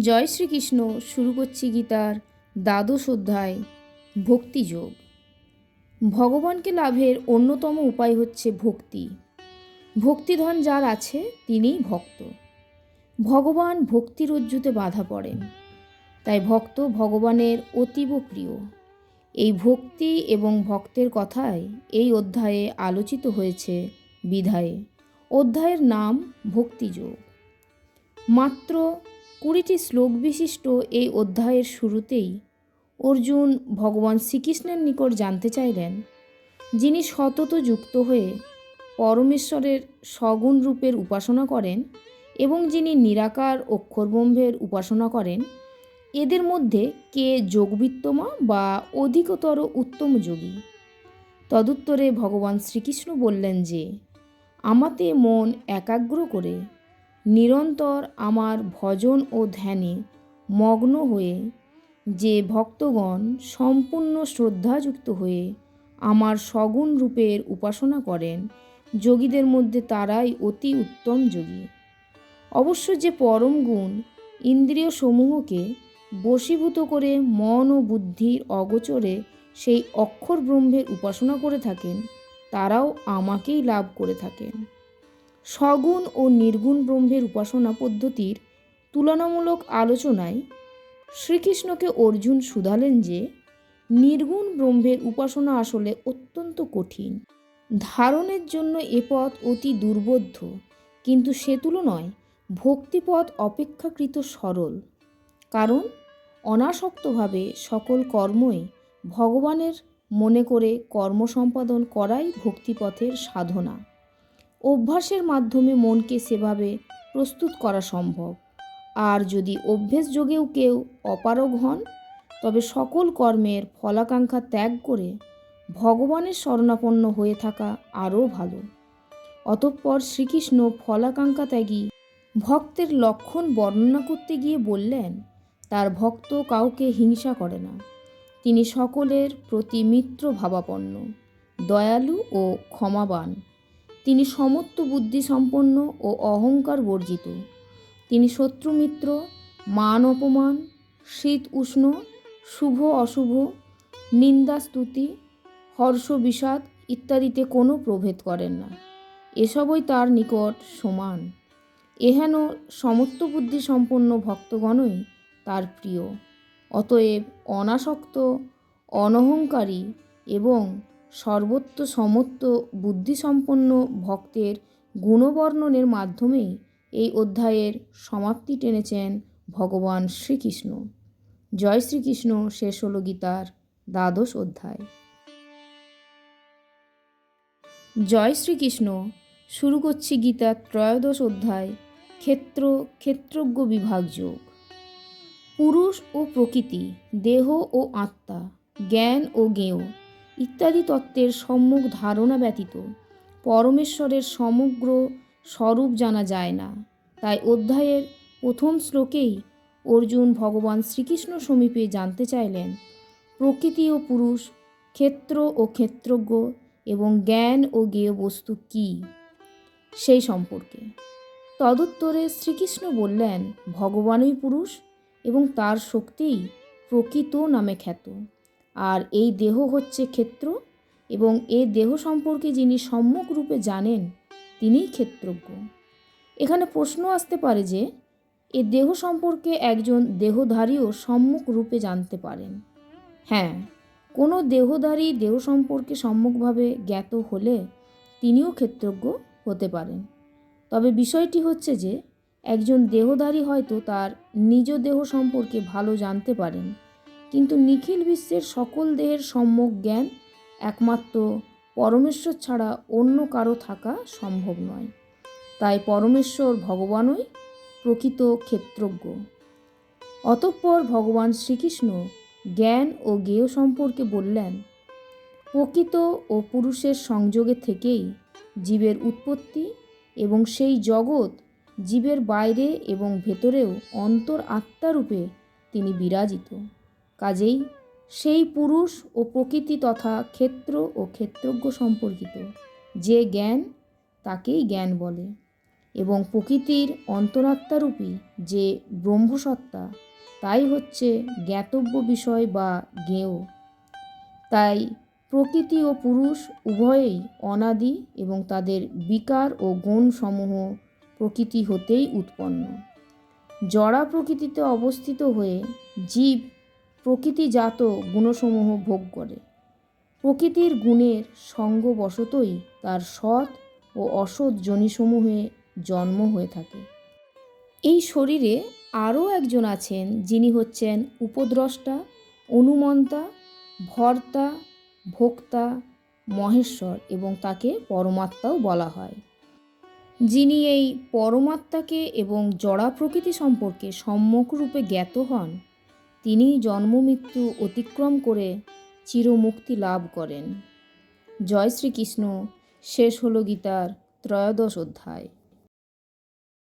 জয় শ্রীকৃষ্ণ, শুরু করছি গীতার দ্বাদশ অধ্যায় ভক্তিযোগ ভগবানকে লাভের অন্যতম উপায় হচ্ছে ভক্তি। ভক্তিধন যার আছে, তিনিই ভক্ত। ভগবান ভক্তির ভক্তিরজ্জুতে বাধা পড়েন। তাই ভক্ত ভগবানের অতীব প্রিয়। এই ভক্তি এবং ভক্তের কথায় এই অধ্যায়ে আলোচিত হয়েছে বিধায়ে। অধ্যায়ের নাম ভক্তিযোগ মাত্র কুড়িটি শ্লোক বিশিষ্ট এই অধ্যায়ের শুরুতেই অর্জুন ভগবান শ্রীকৃষ্ণের নিকট জানতে চাইলেন, যিনি সতত যুক্ত হয়ে পরমেশ্বরের সগুণ রূপের উপাসনা করেন এবং যিনি নিরাকার অক্ষরব্রহ্মের উপাসনা করেন, এদের মধ্যে কে যোগবিত্তমা বা অধিকতর উত্তম যোগী? তদুত্তরে ভগবান শ্রীকৃষ্ণ বললেন যে, আমাতে মন একাগ্র করে নিরন্তর আমার ভজন ও ধ্যানে মগ্ন হয়ে যে ভক্তগণ সম্পূর্ণ শ্রদ্ধাযুক্ত হয়ে আমার সগুণ রূপের উপাসনা করেন, যোগীদের মধ্যে তারাই অতি উত্তম যোগী। অবশ্য যে পরম গুণ ইন্দ্রিয় সমূহকে বশীভূত করে মন ও বুদ্ধির অগোচরে সেই অক্ষর ব্রহ্মের উপাসনা করে থাকেন, তারাও আমাকেই লাভ করে থাকেন। সগুণ ও নির্গুণ ব্রহ্মের উপাসনা পদ্ধতির তুলনামূলক আলোচনায় শ্রীকৃষ্ণকে অর্জুন শুধালেন যে, নির্গুণ ব্রহ্মের উপাসনা আসলে অত্যন্ত কঠিন। ধারণের জন্য এ পথ অতি দুর্বোধ্য, কিন্তু সে তুলনায় ভক্তিপথ অপেক্ষাকৃত সরল। কারণ অনাসক্তভাবে সকল কর্মই ভগবানের মনে করে কর্ম সম্পাদন করাই ভক্তিপথের সাধনা। অভ্যাসের মাধ্যমে মনকে সেভাবে প্রস্তুত করা সম্ভব। আর যদি অভ্যেস যোগেও কেউ অপারগ হন, তবে সকল কর্মের ফলাকাঙ্ক্ষা ত্যাগ করে ভগবানের শরণাপন্ন হয়ে থাকা আরও ভালো। অতঃপর শ্রীকৃষ্ণ ফলাকাঙ্ক্ষা ত্যাগী ভক্তের লক্ষণ বর্ণনা করতে গিয়ে বললেন, তার ভক্ত কাউকে হিংসা করে না। তিনি সকলের প্রতি মিত্র ভাবাপন্ন দয়ালু ও ক্ষমাবান। তিনি সমত্ব বুদ্ধি সম্পন্ন ও অহংকার বর্জিত। তিনি শত্রুমিত্র মান অপমান, শীত উষ্ণ, শুভ অশুভ, নিন্দা স্তুতি, হর্ষ বিষাদ ইত্যাদিতে কোনো প্রভেদ করেন না। এসবই তার নিকট সমান। এহেন সমত্ব বুদ্ধি সম্পন্ন ভক্তগণই তার প্রিয়। অতএব অনাসক্ত, অনহংকারী এবং সর্বত্র সমত্ব বুদ্ধিসম্পন্ন ভক্তের গুণবর্ণনের মাধ্যমেই এই অধ্যায়ের সমাপ্তি টেনেছেন ভগবান শ্রীকৃষ্ণ। জয় শ্রীকৃষ্ণ, শেষ হল গীতার দ্বাদশ অধ্যায়। জয় শ্রীকৃষ্ণ, শুরু করছি গীতার ত্রয়োদশ অধ্যায়, ক্ষেত্র ক্ষেত্রজ্ঞ বিভাগ যোগ। পুরুষ ও প্রকৃতি, দেহ ও আত্মা, জ্ঞান ও জ্ঞেয় ইত্যাদি তত্ত্বের সম্মুখ ধারণা ব্যতীত। পরমেশ্বরের সমগ্র স্বরূপ জানা যায় না। তাই অধ্যায়ের প্রথম শ্লোকেই অর্জুন ভগবান শ্রীকৃষ্ণ সমীপে জানতে চাইলেন, প্রকৃতি ও পুরুষ, ক্ষেত্র ও ক্ষেত্রজ্ঞ এবং জ্ঞান ও জ্ঞেয় বস্তু কী? সেই সম্পর্কে। তদুত্তরে শ্রীকৃষ্ণ বললেন, ভগবানই পুরুষ এবং তার শক্তিই প্রকৃত নামে খ্যাত। আর এই দেহ হচ্ছে ক্ষেত্র এবং এ দেহ সম্পর্কে যিনি সম্যক রূপে জানেন, তিনিই ক্ষেত্রজ্ঞ। এখানে প্রশ্ন আসতে পারে যে, এ দেহ সম্পর্কে একজন দেহধারীও সম্যক রূপে জানতে পারেন। হ্যাঁ কোনো দেহধারী দেহ সম্পর্কে সম্যকভাবে জ্ঞাত হলে তিনিও ক্ষেত্রজ্ঞ হতে পারেন। তবে বিষয়টি হচ্ছে যে, একজন দেহধারী হয়তো তার নিজ দেহ সম্পর্কে ভালো জানতে পারেন। কিন্তু নিখিল বিশ্বের সকল দেহের সম্যক জ্ঞান একমাত্র পরমেশ্বর ছাড়া অন্য কারও থাকা সম্ভব নয়। তাই পরমেশ্বর ভগবানই প্রকৃত ক্ষেত্রজ্ঞ। অতঃপর ভগবান শ্রীকৃষ্ণ জ্ঞান ও জ্ঞেয় সম্পর্কে বললেন, প্রকৃত ও পুরুষের সংযোগে থেকেই জীবের উৎপত্তি এবং সেই জগৎ জীবের বাইরে এবং ভেতরেও অন্তর আত্মারূপে তিনি বিরাজিত। কাজেই সেই পুরুষ ও প্রকৃতি তথা ক্ষেত্র ও ক্ষেত্রজ্ঞ সম্পর্কিত। যে জ্ঞান, তাকেই জ্ঞান বলে। এবং প্রকৃতির অন্তরাত্মারূপী যে ব্রহ্মসত্তা, তাই হচ্ছে জ্ঞাতব্য বিষয় বা জ্ঞেয়। তাই প্রকৃতি ও পুরুষ উভয়েই অনাদি এবং তাদের বিকার ও গুণসমূহ প্রকৃতি হতেই উৎপন্ন। জড়া প্রকৃতিতে অবস্থিত হয়ে জীব প্রকৃতিজাত গুণসমূহ ভোগ করে। প্রকৃতির গুণের সঙ্গবশতই তার সৎ ও অসৎ যোনিসমূহে জন্ম হয়ে থাকে। এই শরীরে আরও একজন আছেন যিনি হচ্ছেন উপদ্রষ্টা, অনুমন্তা, ভর্তা, ভোক্তা, মহেশ্বর এবং তাকে পরমাত্মাও বলা হয়। যিনি এই পরমাত্মাকে এবং জড়া প্রকৃতি সম্পর্কে সম্যকরূপে জ্ঞাত হন তিনি জন্মমৃত্যু অতিক্রম করে চিরমুক্তি লাভ করেন। জয় শ্রীকৃষ্ণ। শেষ হল গীতার ত্রয়োদশ অধ্যায়।